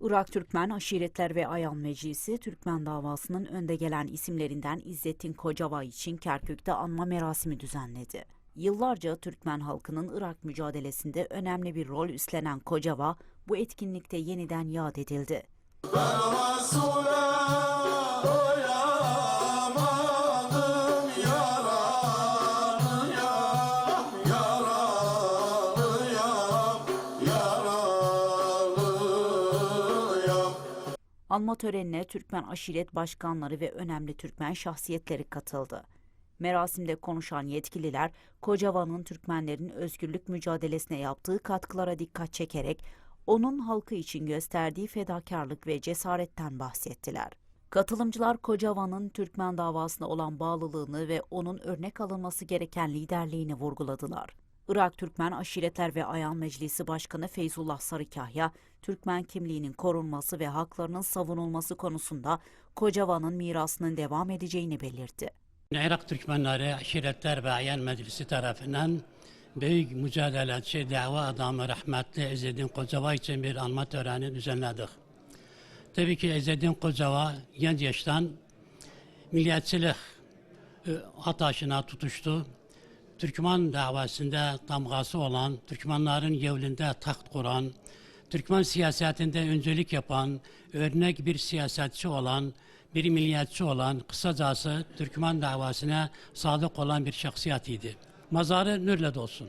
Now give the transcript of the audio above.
Irak Türkmen Aşiretler ve Ayan Meclisi, Türkmen davasının önde gelen isimlerinden İzzettin Kocava için Kerkük'te anma merasimi düzenledi. Yıllarca Türkmen halkının Irak mücadelesinde önemli bir rol üstlenen Kocava, bu etkinlikte yeniden yad edildi. Anma törenine Türkmen aşiret başkanları ve önemli Türkmen şahsiyetleri katıldı. Merasimde konuşan yetkililer, Kocava'nın Türkmenlerin özgürlük mücadelesine yaptığı katkılara dikkat çekerek onun halkı için gösterdiği fedakarlık ve cesaretten bahsettiler. Katılımcılar Kocava'nın Türkmen davasına olan bağlılığını ve onun örnek alınması gereken liderliğini vurguladılar. Irak Türkmen Aşiretler ve Ayan Meclisi Başkanı Feyzullah Sarıkahya, Türkmen kimliğinin korunması ve haklarının savunulması konusunda Kocava'nın mirasının devam edeceğini belirtti. Irak Türkmenleri Aşiretler ve Ayan Meclisi tarafından büyük mücadeleci dava adamı rahmetli İzzedin Kocava için bir anma töreni düzenledik. Tabii ki İzzedin Kocava genç yaştan milliyetçilik e, ataşına tutuştu. Türkmen davasında damgası olan, Türkmenlerin yevlinde taht kuran, Türkmen siyasetinde öncülük yapan, örnek bir siyasetçi olan, bir milliyetçi olan, kısacası Türkmen davasına sadık olan bir şahsiyet idi. Mazarı nürle dolsun.